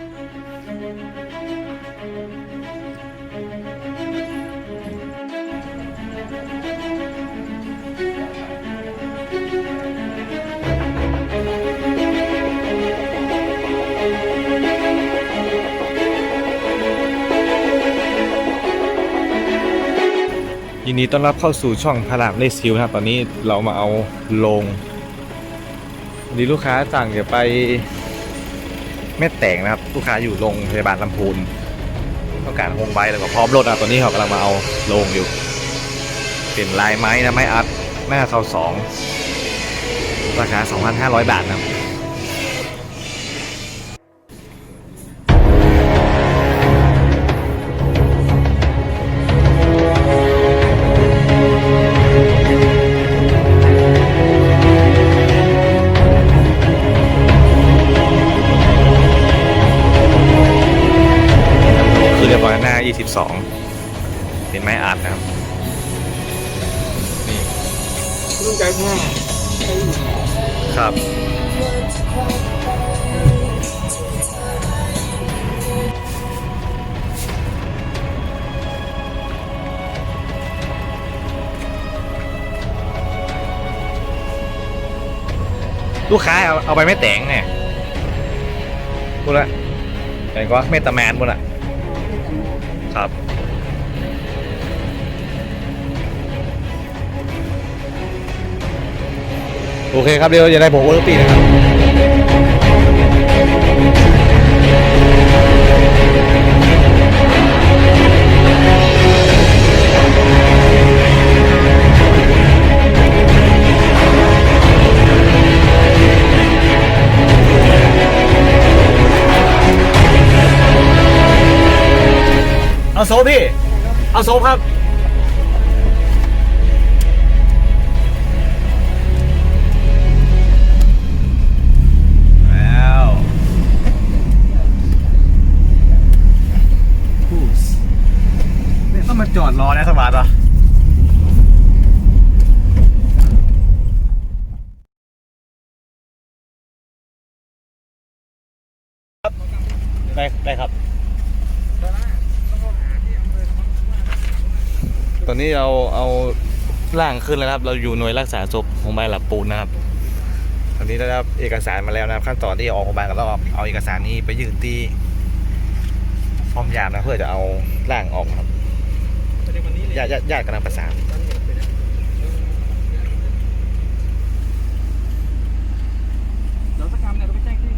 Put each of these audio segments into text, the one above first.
ยินดีต้อนรับเข้าสู่ช่องพารามเลสคิวนะครับ ตอนนี้เรามาเอาลงดีลูกค้าสั่งจะไป แม่แตงนะครับลูกค้าอยู่โรงพยาบาลลำพูนต้องการคงไบค์แล้วก็พร้อมรถนะตอนนี้เขากำลังมาเอาโลงอยู่ เป็นลายไม้นะไม้อัดหน้าเทาสองราคา 2,500 บาทนะครับ ลูกค้าเอาเอาไปไม่แต่งเนี่ยพูดละแต่ก็เมตาแมนพูดละครับโอเคครับเดี๋ยวจะได้ผมโอลิมปีนะครับ เอาโซฟพี่ เอาโซฟครับ แล้วพูสเนี่ยต้องมาจอดรอนะสบายปะครับได้ได้ครับ อนนี้เราเอาร่างขึ้นแล้วนะครับ เราอยู่หน่วยรักษาศพโรงพยาบาลหลับปูนนะครับ ตอนนี้ได้รับเอกสารมาแล้วนะครับ ขั้นตอนที่ออกโรงพยาบาลก็ต้องเอาเอกสารนี้ไปยื่นที่พร้อมยามนะเพื่อจะเอาร่างออกครับญาติญาติญาติกำลังประสาน เดี๋ยวสักคำเนี่ยเราไปแจ้งที่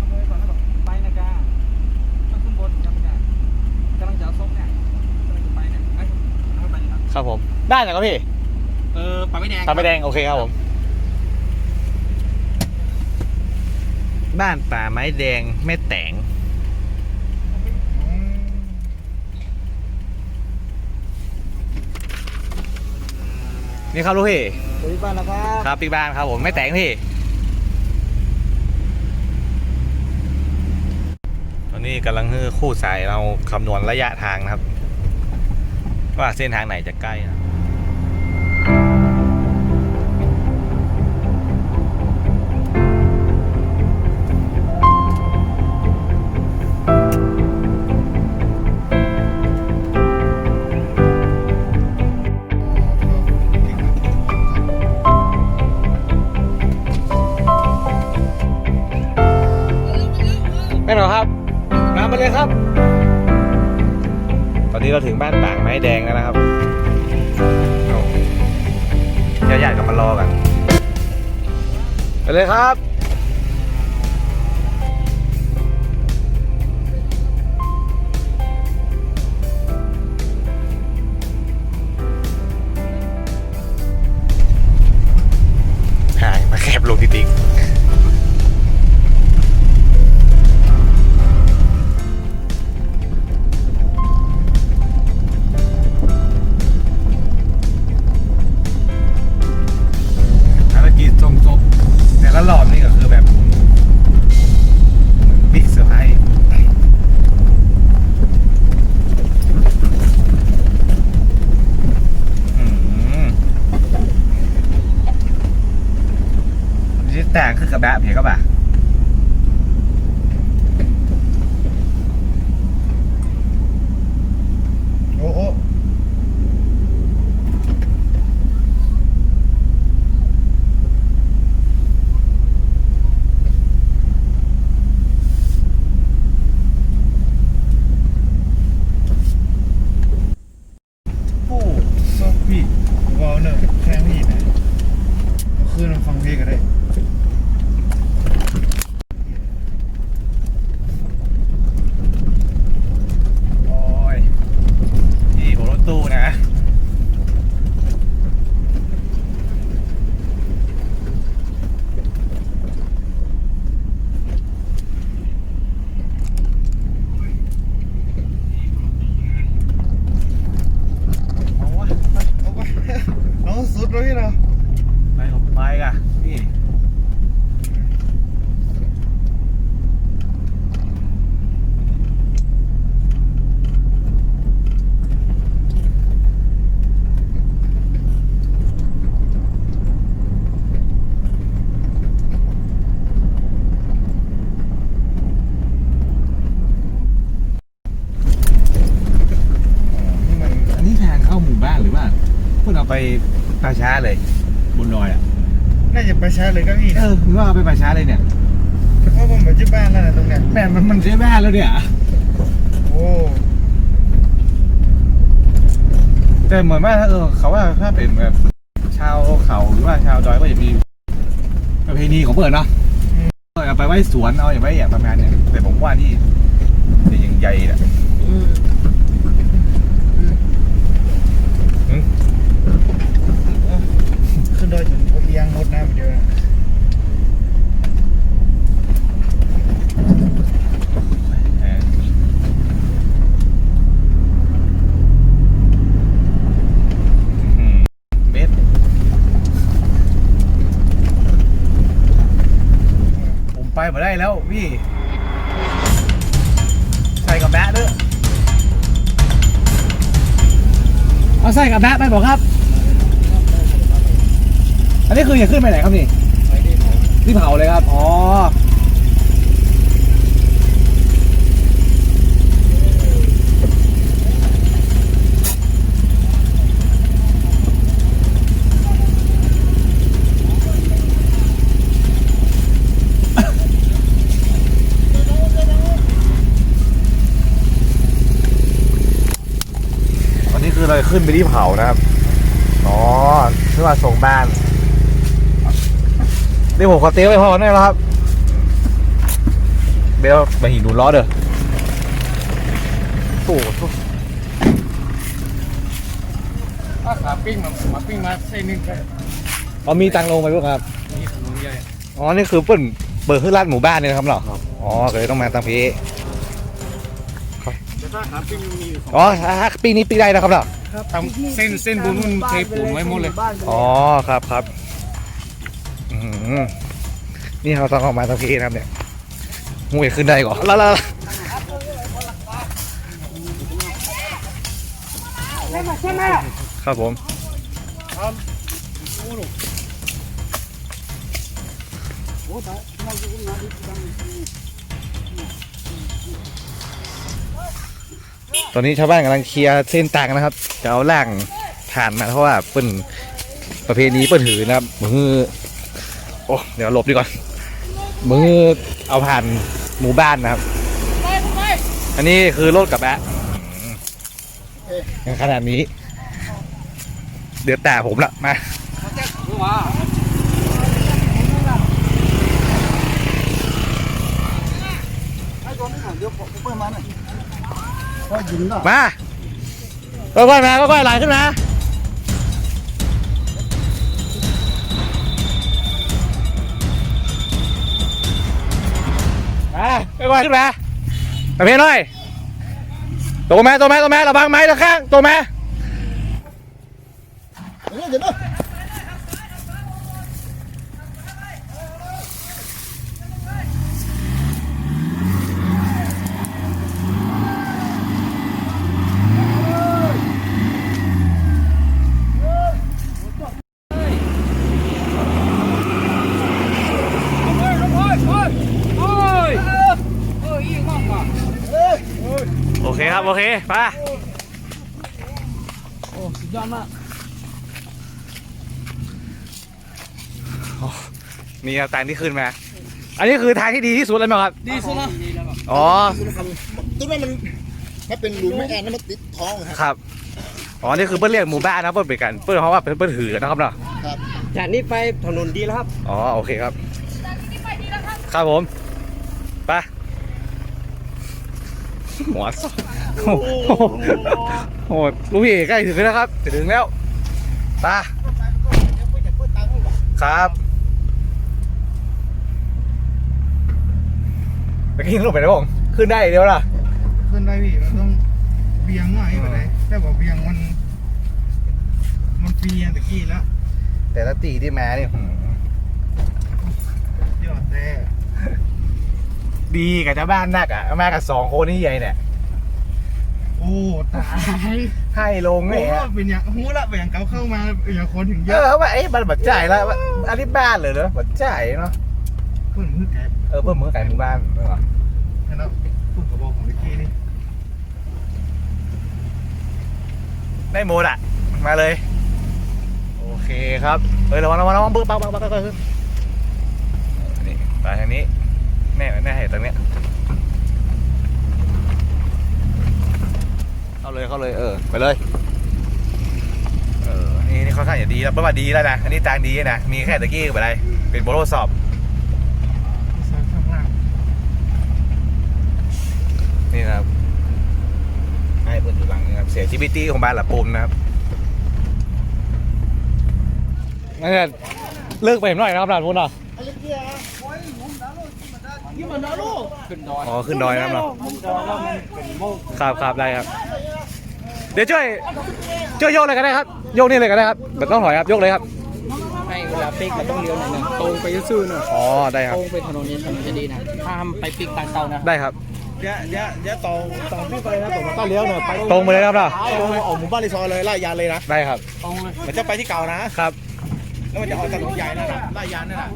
อำเภอก่อนแล้วบอกไปนะกาต้องขึ้นบนยังไม่ได้กำลังจะเอาส้มเนี่ยกำลังจะไปเนี่ยไปเอาไปเลยครับ ครับผมได้นะครับพี่เออปากไม่แดงตาไม่แดงโอเคครับผมบ้านป่าไม้แดงแม่แตงนี่ครับลูกพี่บริบาลนะครับครับปีบ้านครับผมไม่แต่งพี่ตอนนี้กำลังฮือคู่สายเราคำนวณระยะทางนะครับ ว่าเส้นทางไหนจะใกล้นะ ม้แดงแล้วนะครับเอาญาติๆก็มารอกัน ไปเลยครับ ป่าช้าเลยบนดอยอะน่าจะไปช้าเลยก็พี่เออคือว่าไปป่าช้าเลยเนี่ยเพราะผมเหมือนที่บ้านแล้วนะตรงเนี้ยแม่มันมันใช้บ้านแล้วเนี่ย โอ้แต่เหมือนว่าถ้าเออเขาว่าถ้าเป็นแบบชาวเขาหรือว่าชาวดอยก็จะมีประเพณีของเปิดเนาะเออเอาไปไว้สวนเอาอย่างไว้อย่างประมาณเนี่ยแต่ผมว่านี่จะยังใหญ่เนี่ยขึ้น เอาใส่กับแบะไปบอกครับ อันนี้คืออย่าขึ้นไปไหนครับนี่ ที่เผาเลยครับ อ๋อ เราขึ้นไปที่เผานะครับ อ๋อเพื่อมาส่งบ้านนี่ผมขอเตี้ยวไปพอได้แล้วครับเบลมาหินดูล้อเด้อโอ้โหถ้าขาปิ้งมามาปิ้งมาเส้นนึงก็เอามีตังค์ลงไปพวกครับ นี่ถนนใหญ่ อ๋อ นี่คือเปิ้นเปิดขึ้นร้านหมู่บ้านเลยนะครับเหรอ อ๋อก็เลยต้องมาตังพีแต่ ถ้าขาปิ้งมันมีอยู่สองอ๋อถ้าปีนี้ปีได้นะครับเหรอทำเส้นเส้นบุญมันเทปูนไว้หมดเลยอ๋อครับครับอืมนี่เราต้องออกมาตังพีนะครับเนี่ยมวยขึ้นได้ก่อนแล้วแล้วครับผมต ตอนนี้ชาวบ้านกำลังเคลียร์เส้นต่างนะครับ จะเอาล่างผ่านมาเพราะว่าเปิ้นประเพณีเปิ้นถือนะครับมือโอ้เดี๋ยวหลบดีก่อนมือเอาผ่านหมู่บ้านนะครับ อันนี้คือรถกับแอะยังขนาดนี้ เดือดแต่ผมละมาก็ยิงก็มา ค่อยๆมาค่อยๆไหลขึ้นมามาค่อยๆขึ้นมาตะเพียนหน่อยตัวแม่ตัวแม่ตัวแม่ระวังไม้ตะข้างตัวแม่เดี๋ยวเดี๋ยว โอเคครับโอเคไปโอ้สุดยอดมากมีทางที่ขึ้นมา อันนี้คือทางที่ดีที่สุดเลยไหมครับ ดีสุดละอ๋อตุ้นว่ามันถ้าเป็นหลุมไม่แอนนั่นมันติดท้องครับครับ อ๋อ นี่คือเปิ้ลเรียกหมู่บ้านนะเปิ้ลเป็นกัน เปิ้ลเพราะว่าเป็นเปิ้ลถือนะครับเนาะจากนี้ไปถนนดีแล้วครับ อ๋อ โอเคครับครับผม ไปหัวส โอ้โหโหดลูกพี่ใกล้ถึงแล้วครับ ถึงแล้วไปครับเมื่อกี้ลงไปแล้วผมขึ้นได้เดียวล่ะ ขึ้นได้พี่มันต้องเบียงหน่อยไปไหนแต่บอกเบียงมัน มันเปียงตะกี้แล้ว แต่ละตีที่แม้นี่ยอดแต่ดีกับเจ้าบ้านนักอะมากับสองคนนี่ใหญ่เนี่ย โอ้ตายให้ลงโอ้เนี่ยเป็นอย่างหูละเป็นอย่างเขาเข้ามาเป็นอย่างคนถึงเยเออะอว่าไอ้มันบัดจ่ายแล้วว่าอันนี้บ้านเลยเหรอบัดจ่ายเนาะเพิ่นมือแกเออเพิ่มมือไก่หมู่บ้านเออแล้วพูดกระบอกของตะกี้นี่ได้หมดอะมาเลย โอเคครับเฮ้ยระวังระวังระวังบึ้งปังปังปังปังปังนี่ไปทางนี้แน่แน่เห็นตรงเนี้ย เข้าเลยเข้าเลยเออไปเลยเออนี่นี่ค่อนข้างจะดีแล้วประมาณดีแล้วนะอันนี้จางดีนะมีแค่ตะกี้ไปไรเป็นโบโลสอบซอยข้างล่างนี่นะครับให้เพื่อนอยู่หลังนี่ครับเสียชีวิตที่ของบ้านหลับปุ่มนะครับนั่นเลิกไปเห็นหน่อยนะครับหลานพุ่นอะขึ้นดอยอ๋อขึ้นดอยนะครับเนาะขึ้นดอยแล้วมันเป็นโมกครับครับได้ครับ เดี๋ยวช่วยช่วยโยกเลยก็ได้ครับโยกนี่เลยก็ได้ครับแบบต้องถอยครับโยกเลยครับให้เวลาปิกมันต้องเลี้ยวหน่อยหนึงตรงไปซื่อๆน่ะอ๋อได้คตรับรงไปถนนนี้ถนนจะดีนะห้ามไปปิกทางเตานะได้ครับ เดี๋ยวเดี๋ยวเดี๋ยวต่อต่อพี่ไปนะต่อมาต้าเลี้ยวหน่อยไปตรงไปเลยครับเนาะตรงไปออกหมู่บ้านรีซอร์เลยไล่ยานเลยนะได้ครับตรงเลยมันจะไปที่เก่านะ ครับ แล้วมันจะออกถนนใหญ่นั่นน่ะไล่ยานนั่นน่ะ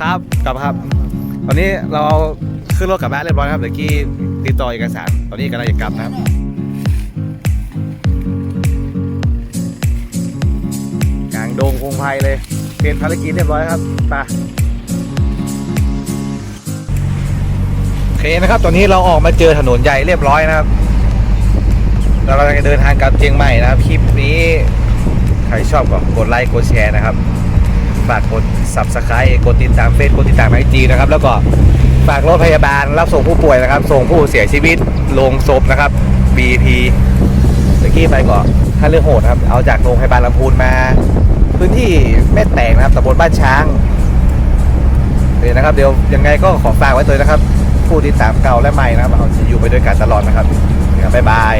ครับกลับมาครับ ตอนนี้เราขึ้นรถกลับบ้านเรียบร้อยครับเดี๋ยวกี้ ติดต่อเอกสาร ตอนนี้กำลังจะกลับนะครับกลางดงคงไพเลยเป็นภารกิจเรียบร้อยครับไปโอเคนะครับ ตอนนี้เราออกมาเจอถนนใหญ่เรียบร้อยนะครับเรากำลังจะเดินทางกลับเชียงใหม่นะครับคลิปนี้ใครชอบก็กดไลค์กดแชร์นะครับฝากกด subscribe กดติดตามเฟซกดติดตามไอจีนะครับ แล้วก็ ฝากรถพยาบาลรับส่งผู้ป่วยนะครับ ส่งผู้เสียชีวิตลงศพนะครับ BP ตะกี้ไปก่อนถ้าเรื่องโหดครับ เอาจากโรงพยาบาลลำพูนมา พื้นที่แม่แตกนะครับตำบลบ้านช้างเดี๋ยวนะครับ เดี๋ยวยังไงก็ขอฝากไว้เลยนะครับ ผู้ติดตามเก่าและใหม่นะครับเราจะอยู่ไปด้วยกันตลอดนะครับนะครับบ๊ายบาย